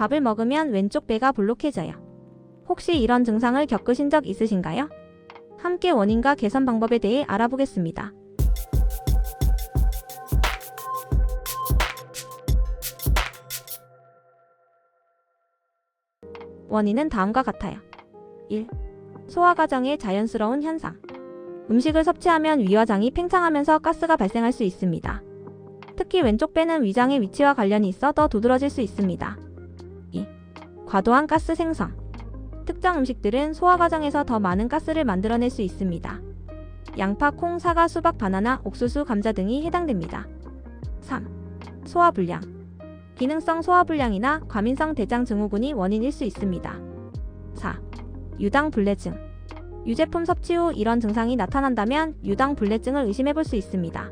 밥을 먹으면 왼쪽 배가 볼록해져요. 혹시 이런 증상을 겪으신 적 있으신가요? 함께 원인과 개선 방법에 대해 알아보겠습니다. 원인은 다음과 같아요. 1. 소화 과정의 자연스러운 현상. 음식을 섭취하면 위와 장이 팽창하면서 가스가 발생할 수 있습니다. 특히 왼쪽 배는 위장의 위치와 관련이 있어 더 두드러질 수 있습니다. 2. 과도한 가스 생성. 특정 음식들은 소화 과정에서 더 많은 가스를 만들어낼 수 있습니다. 양파, 콩, 사과, 수박, 바나나, 옥수수, 감자 등이 해당됩니다. 3. 소화 불량. 기능성 소화 불량이나 과민성 대장 증후군이 원인일 수 있습니다. 4. 유당 불내증. 유제품 섭취 후 이런 증상이 나타난다면 유당 불내증을 의심해 볼 수 있습니다.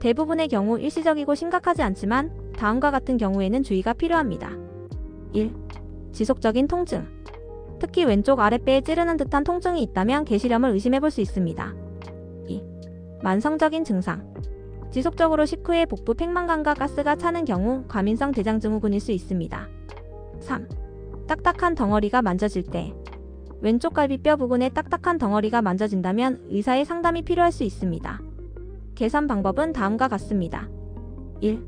대부분의 경우 일시적이고 심각하지 않지만 다음과 같은 경우에는 주의가 필요합니다. 1. 지속적인 통증. 특히 왼쪽 아랫배에 찌르는 듯한 통증이 있다면 게시렴을 의심해 볼 수 있습니다. 2. 만성적인 증상. 지속적으로 식후에 복부 팽만감과 가스가 차는 경우 과민성 대장증후군일 수 있습니다. 3. 딱딱한 덩어리가 만져질 때. 왼쪽 갈비뼈 부근에 딱딱한 덩어리가 만져진다면 의사의 상담이 필요할 수 있습니다. 개선 방법은 다음과 같습니다. 1.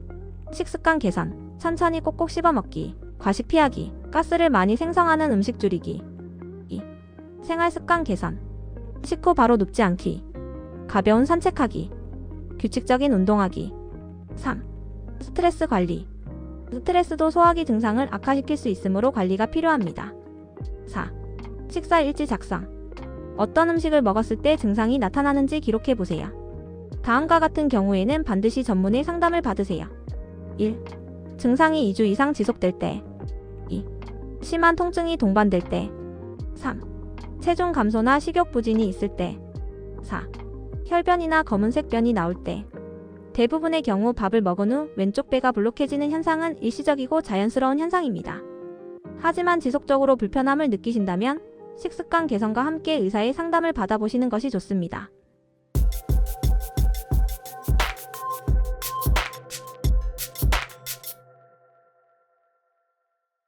식습관 개선. 천천히 꼭꼭 씹어 먹기. 과식 피하기. 가스를 많이 생성하는 음식 줄이기. 2. 생활 습관 개선. 식후 바로 눕지 않기. 가벼운 산책하기. 규칙적인 운동하기. 3. 스트레스 관리. 스트레스도 소화기 증상을 악화시킬 수 있으므로 관리가 필요합니다. 4. 식사 일지 작성. 어떤 음식을 먹었을 때 증상이 나타나는지 기록해 보세요. 다음과 같은 경우에는 반드시 전문의 상담을 받으세요. 1. 증상이 2주 이상 지속될 때. 2. 심한 통증이 동반될 때. 3. 체중 감소나 식욕 부진이 있을 때. 4. 혈변이나 검은색 변이 나올 때. 대부분의 경우 밥을 먹은 후 왼쪽 배가 볼록해지는 현상은 일시적이고 자연스러운 현상입니다. 하지만 지속적으로 불편함을 느끼신다면 식습관 개선과 함께 의사의 상담을 받아보시는 것이 좋습니다.